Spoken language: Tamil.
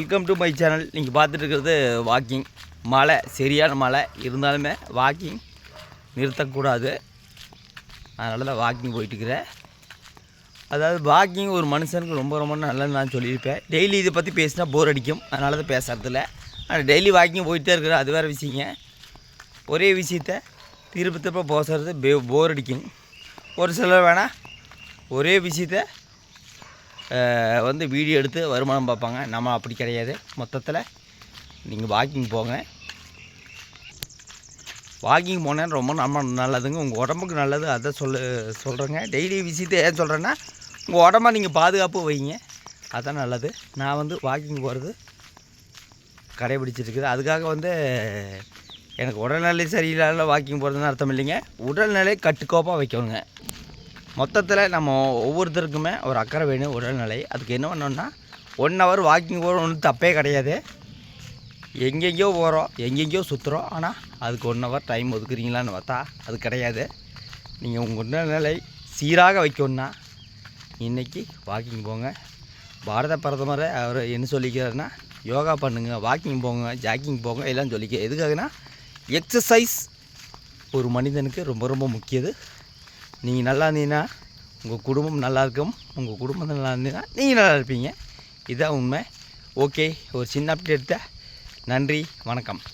வெல்கம் டு மை சேனல் நீங்கள் பார்த்துட்டு இருக்கிறது வாக்கிங் மழை சரியான மழை. இருந்தாலுமே வாக்கிங் நிறுத்தக்கூடாது. அதனால தான் வாக்கிங் போயிட்டுருக்கிறேன். அதாவது வாக்கிங் ஒரு மனுஷனுக்கு ரொம்ப ரொம்ப நல்லது நான் சொல்லியிருப்பேன். டெய்லி இதை பற்றி பேசினா போர் அடிக்கும். அதனால தான் பேசுகிறதில்ல ஆனால் டெய்லி வாக்கிங் போயிட்டே இருக்கிறேன். அது வேறு விஷயங்க. ஒரே விஷயத்த திருப்ப திருப்ப போசுறது போர் அடிக்கும். ஒரு சிலர் வேணால் ஒரே விஷயத்த வந்து வீடியோ எடுத்து வருமானம் பார்ப்பாங்க. நம்ம அப்படி கிடையாது. மொத்தத்தில் நீங்கள் வாக்கிங் போங்க. வாக்கிங் போனால் ரொம்ப நம்ம நல்லதுங்க. உங்கள் உடம்புக்கு நல்லது. அதை சொல்ல சொல்கிறேங்க டெய்லி விஷயத்தை ஏன் சொல்கிறேன்னா உங்கள் உடம்ப நீங்கள் பாதுகாப்பு வைங்க. அதுதான் நல்லது. நான் வந்து வாக்கிங் போகிறது கடைபிடிச்சிருக்குது. அதுக்காக வந்து எனக்கு உடல்நிலை சரியில்லாத வாக்கிங் போகிறதுன்னு அர்த்தம் இல்லைங்க. உடல்நிலை கட்டுக்கோப்பாக வைக்கணுங்க. மொத்தத்தில் நம்ம ஒவ்வொருத்தருக்குமே ஒரு அக்கறை வேணும் உடல்நிலை. அதுக்கு என்ன பண்ணோன்னா ஒன் ஹவர் வாக்கிங் போகிறோம் ஒன்றும் தப்பே கிடையாது. எங்கெங்கேயோ போகிறோம் எங்கெங்கேயோ சுற்றுறோம் ஆனால் அதுக்கு ஒன் ஹவர் டைம் ஒதுக்குறீங்களான்னு பார்த்தா அது கிடையாது. நீங்கள் உங்கள் உடல்நிலை சீராக வைக்கணும்னா இன்றைக்கி வாக்கிங் போங்க. பாரத பிரதமர் அவர் என்ன சொல்லிக்கிறாருன்னா யோகா பண்ணுங்க வாக்கிங் போங்க ஜாக்கிங் போங்க எல்லாம் சொல்லிக்க. எதுக்காகனா எக்ஸசைஸ் ஒரு மனிதனுக்கு ரொம்ப ரொம்ப முக்கியது. நீங்கள் நல்லா இருந்தீங்கன்னா உங்கள் குடும்பம் நல்லா இருக்கும். உங்கள் குடும்பம் நல்லா இருந்தீங்கன்னா நீங்கள் நல்லா இருப்பீங்க. இதுதான் உண்மை. ஓகே ஒரு சின்ன அப்டேட் தான் நன்றி வணக்கம்.